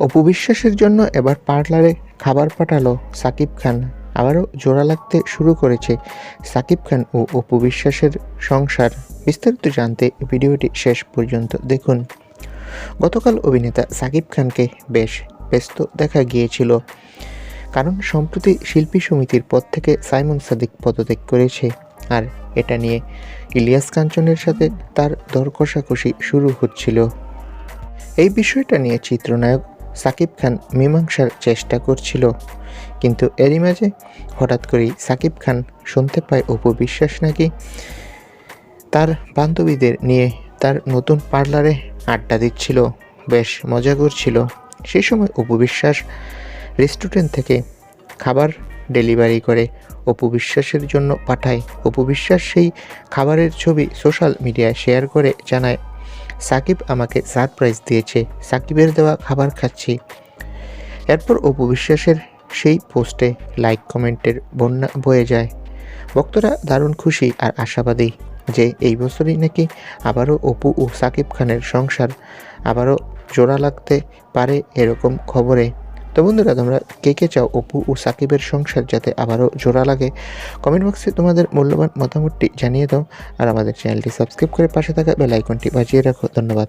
অপু বিশ্বাসের জন্য এবার পার্লারে খাবার পাঠালো সাকিব খান। আবারও জোড়া লাগতে শুরু করেছে সাকিব খান ও অপু বিশ্বাসের সংসার। বিস্তারিত জানতে ভিডিওটি শেষ পর্যন্ত দেখুন। গতকাল অভিনেতা সাকিব খানকে বেশ ব্যস্ত দেখা গিয়েছিল। কারণ সম্প্রতি শিল্পী সমিতির পদ থেকে সাইমন সাদিক পদত্যাগ করেছে। আর এটা নিয়ে ইলিয়াস কাঞ্চনের সাথে তার দর কষাকষি শুরু হচ্ছিল। এই বিষয়টা নিয়ে চিত্রনায়ক সাকিব খান মীমাংসার চেষ্টা করছিল। কিন্তু এরই মাঝে হঠাৎ করেই সাকিব খান শুনতে পায় অপু বিশ্বাস নাকি তার বান্ধবীদের নিয়ে তার নতুন পার্লারে আড্ডা দিচ্ছিল। বেশ মজা করছিল। সেই সময় অপু বিশ্বাস রেস্টুরেন্ট থেকে খাবার ডেলিভারি করে অপু বিশ্বাসের জন্য পাঠায়। অপু বিশ্বাস সেই খাবারের ছবি সোশ্যাল মিডিয়ায় শেয়ার করে জানায় সাকিব আমাকে সারপ্রাইজ দিয়েছে। সাকিবের দেওয়া খাবার খাচ্ছি। এরপর অপু বিশ্বাসের সেই পোস্টে লাইক কমেন্টের বন্যা বয়ে যায়। ভক্তরা দারুণ খুশি আর আশাবাদী যে এই বছরই নাকি আবারও অপু ও সাকিব খানের সংসার আবারও জোড়া লাগতে পারে এরকম খবরে। তো বন্ধুরা, তোমরা কে কে চাও, অপু ও সাকিবের সংসার যাতে আবারও জোড়া লাগে কমেন্ট বক্সে তোমাদের মূল্যবান মতামতটি জানিয়ে দাও, আর আমাদের চ্যানেলটি সাবস্ক্রাইব করে পাশে থাকা বেল আইকনটি বাজিয়ে রাখো। ধন্যবাদ।